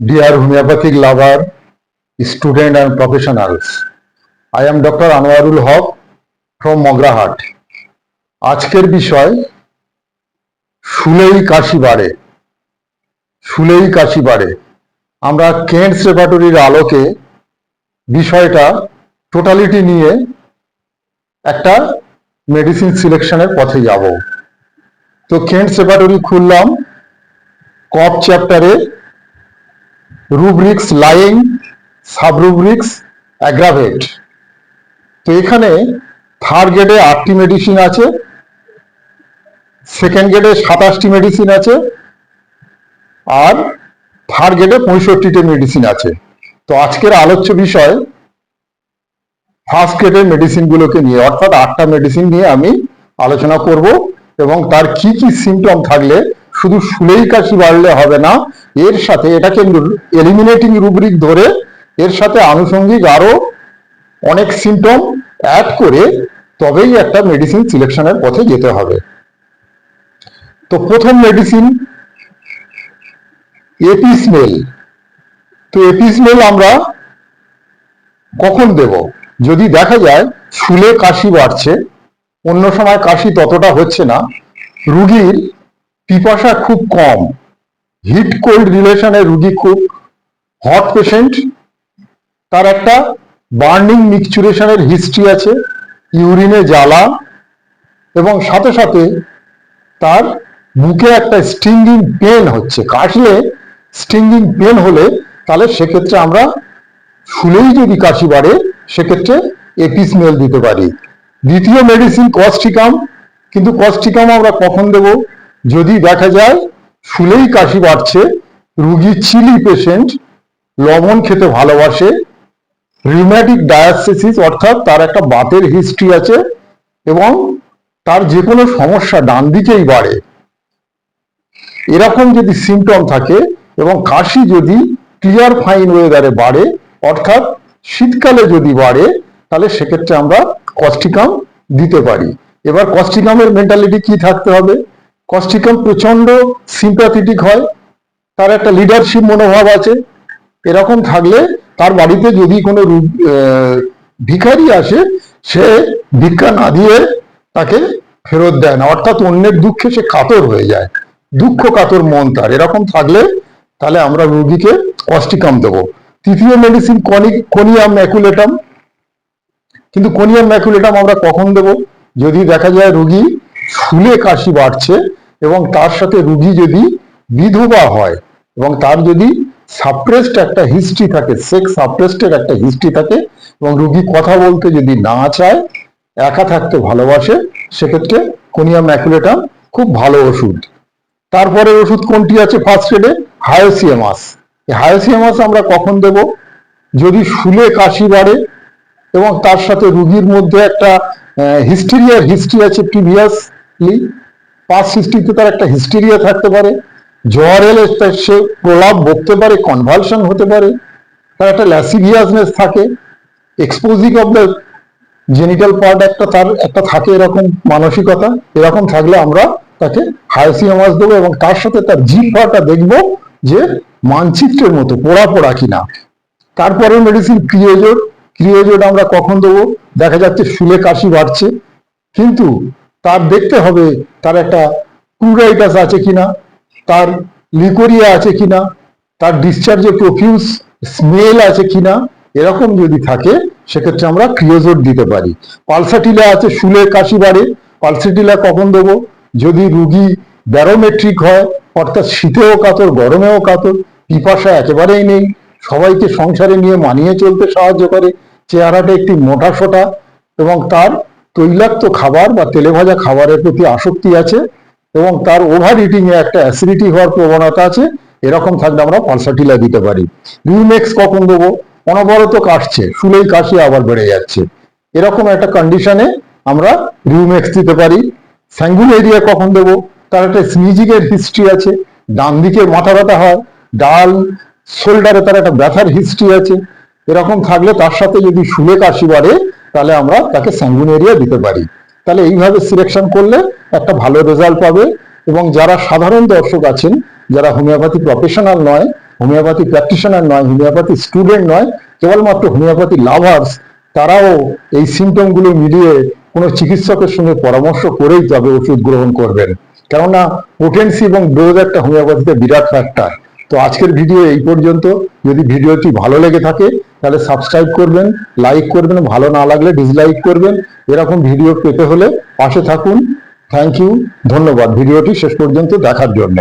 Dear homeopathic lover, student and professionals, I am Dr. Anwarul Haq from Mograhat. আজকের বিষয় শুলেই কাশি বাড়ে শুলেই কাশি বাড়ে আমরা কেন্টস রেপার্টরির আলোকে বিষয়টা টোটালিটি নিয়ে একটা মেডিসিন সিলেকশনের পথে যাব তো কেন্টস রেপার্টরি খুললাম কপ চ্যাপ্টারে রুব্রিক্স লাইং সাবরুব্রিক্স অ্যাগ্রাভেট তো এখানে থার্ড গ্রেডে আটটি মেডিসিন আছে সেকেন্ড গ্রেডে সাতাশটি মেডিসিন আছে, আর থার্ড গ্রেডে পঁয়ষট্টিটি মেডিসিন আছে। তো আজকের আলোচ্য বিষয় ফার্স্ট গ্রেডের মেডিসিনগুলোকে নিয়ে, অর্থাৎ আটটা মেডিসিন নিয়ে আমি আলোচনা করব এবং তার কি কি সিমটম থাকলে শুধু শুলেই কাশি বাড়লে হবে না, এর সাথে এটাকে এলিমিনেটিং রুব্রিক ধরে এর সাথে আনুষঙ্গিক আরও অনেক সিমটম অ্যাড করে তবেই একটা মেডিসিন সিলেকশনের পথে যেতে হবে। তো প্রথম মেডিসিন এপিসমেল তো এপিসমেল আমরা কখন দেব? যদি দেখা যায় শুলে কাশি বাড়ছে, অন্য সময় কাশি ততটা হচ্ছে না, রুগীর পিপাসা খুব কম। হিট কোল্ড রিলেশনে রুগী খুব হট পেশেন্ট। তার একটা বার্নিং মিক্সচুরেশনের হিস্ট্রি আছে, ইউরিনে জ্বালা, এবং সাথে সাথে তার বুকে একটা স্টিঙ্গিং পেন হচ্ছে। কাশলে স্টিঙ্গিং পেন হলে তাহলে সেক্ষেত্রে আমরা শুলেই যদি কাশি বাড়ে, সেক্ষেত্রে এপিসমেল দিতে পারি। দ্বিতীয় মেডিসিন কস্টিকাম কিন্তু কস্টিকাম আমরা কখন দেব? যদি দেখা যায় শুলেই কাশি বাড়ছে রুগী চিলি পেশেন্ট লবণ খেতে ভালোবাসে রিউম্যাটিক ডায়াসিস অর্থাৎ তার একটা বাতের হিস্ট্রি আছে এবং তার যে কোনো সমস্যা ডান দিকেই বাড়ে। এরকম যদি সিমটম থাকে এবং কাশি যদি ক্লিয়ার ফাইন ওয়েদারে বাড়ে, অর্থাৎ শীতকালে যদি বাড়ে, তাহলে সেক্ষেত্রে আমরা কস্টিকাম দিতে পারি। এবার কস্টিকামের মেন্টালিটি কি থাকতে হবে? কস্টিকাম প্রচণ্ড সিম্প্যাথেটিক হয়, তার একটা লিডারশিপ মনোভাব আছে। এরকম থাকলে তার বাড়িতে যদি কোনো ভিখারি আসে, সে ভিক্ষা না দিয়ে তাকে ফেরত দেয় না। অর্থাৎ অন্যের দুঃখে সে কাতর হয়ে যায়। দুঃখ কাতর মন তার। এরকম থাকলে তাহলে আমরা রুগীকে কস্টিকাম দেবো। তৃতীয় মেডিসিন কনি কোনিয়াম ম্যাকুলেটাম কিন্তু কোনিয়াম ম্যাকুলেটাম আমরা কখন দেব? যদি দেখা যায় রুগী শুলে কাশি বাড়ছে এবং তার সাথে রুগী যদি বিধবা হয় এবং তার যদি সাপ্রেসড একটা হিস্ট্রি থাকে সেক্স সাপ্রেসডের একটা হিস্ট্রি থাকে এবং রুগী কথা বলতে যদি না চায়, একা থাকতে ভালোবাসে, সেক্ষেত্রে কোনিয়াম ম্যাকুলেটাম খুব ভালো ওষুধ। তারপরে ওষুধ কোনটি আছে ফার্স্ট এডে হায়োসিয়ামাস হায়োসিয়ামাস আমরা কখন দেব? যদি শুলে কাশি বাড়ে এবং তার সাথে রুগীর মধ্যে একটা হিস্টেরিয়ার হিস্ট্রি আছে প্রিভিয়াসলি পাস্ট হিস্ট্রিতে তার একটা হিস্টেরিয়া থাকতে পারে। জ্বর এলে সে প্রলাপ বকতে পারে কনভালশন হতে পারে। তার একটা ল্যাসিভিয়াসনেস থাকে। Exposing of the genital part একটা তার, একটা থাকে এরকম মানসিকতা। এরকম থাকলে আমরা তাকে হায়াসিয়ামাস দেবো এবং তার সাথে তার জিহ্বাটা দেখব যে মানচিত্রের মতো, পোড়া পোড়া কিনা। তারপরে মেডিসিন ক্রিয়েজোড ক্রিয়েজোড আমরা কখন দেবো? দেখা যাচ্ছে শুলে কাশি বাড়ছে। কিন্তু তার দেখতে হবে তার একটা ক্লুরাইটাস আছে কিনা, তার লিকোরিয়া আছে কিনা, তার ডিসচার্জে প্রফিউজ স্মেল আছে কিনা, এরকম যদি থাকে, সেক্ষেত্রে আমরা ক্রিয়োজোড দিতে পারি। পালসাটিলা আছে শুলে কাশি বাড়ে পালসাটিলা কখন দেবো? যদি রুগী ব্যারোমেট্রিক হয়, অর্থাৎ শীতেও কাতর, গরমেও কাতর, পিপাসা একেবারেই নেই, সবাইকে সংসারে নিয়ে মানিয়ে চলতে সাহায্য করে, চেহারাটা একটি মোটা সোটা এবং তার তৈলাক্ত খাবার বা তেলে ভাজা খাবারের প্রতি আসক্তি আছে এবং তার ওভার ইটিং এ একটা অ্যাসিডিটি হওয়ার প্রবণতা আছে। এরকম থাকলে আমরা পালসাটিলা দিতে পারি। রিউমেক্স কখন দেবো? অনবরত কাটছে শুলেই কাশি আবার বেড়ে যাচ্ছে। এরকম একটা কন্ডিশনে আমরা রিউমেক্স দিতে পারি। স্যাঙ্গুল এরিয়া কখন দেবো? তার একটা স্নিজিং এর হিস্ট্রি আছে, ডান দিকে মাথা ব্যথা হয়, ডাল শোল্ডারে তার একটা ব্যথার হিস্ট্রি আছে। এরকম থাকলে তার সাথে যদি শুলে কাশি বাড়ে তাহলে আমরা তাকে স্যাঙ্গুন এরিয়া দিতে পারি। তাহলে এইভাবে সিলেকশন করলে একটা ভালো রেজাল্ট পাবে এবং যারা সাধারণ দর্শক আছেন, যারা হোমিওপ্যাথি প্রফেশনাল নয় হোমিওপ্যাথি প্র্যাকটিশনার নয় হোমিওপ্যাথি স্টুডেন্ট নয়, কেবলমাত্র হোমিওপ্যাথি লাভার্স তারাও এই সিমটমগুলো মিলিয়ে কোনো চিকিৎসকের সঙ্গে পরামর্শ করেই তবে ওষুধ গ্রহণ করবেন। কেননা পোটেন্সি এবং ডোজ একটা হোমিওপ্যাথিতে বিরাট ফ্যাক্টর তো আজকের ভিডিও এই পর্যন্ত। যদি ভিডিওটি ভালো লেগে থাকে, তাহলে সাবস্ক্রাইব করবেন লাইক করবেন, ভালো না লাগলে ডিসলাইক করবেন। এরকম ভিডিও পেতে হলে পাশে থাকুন। থ্যাংক ইউ ধন্যবাদ। ভিডিওটি শেষ পর্যন্ত দেখার জন্য।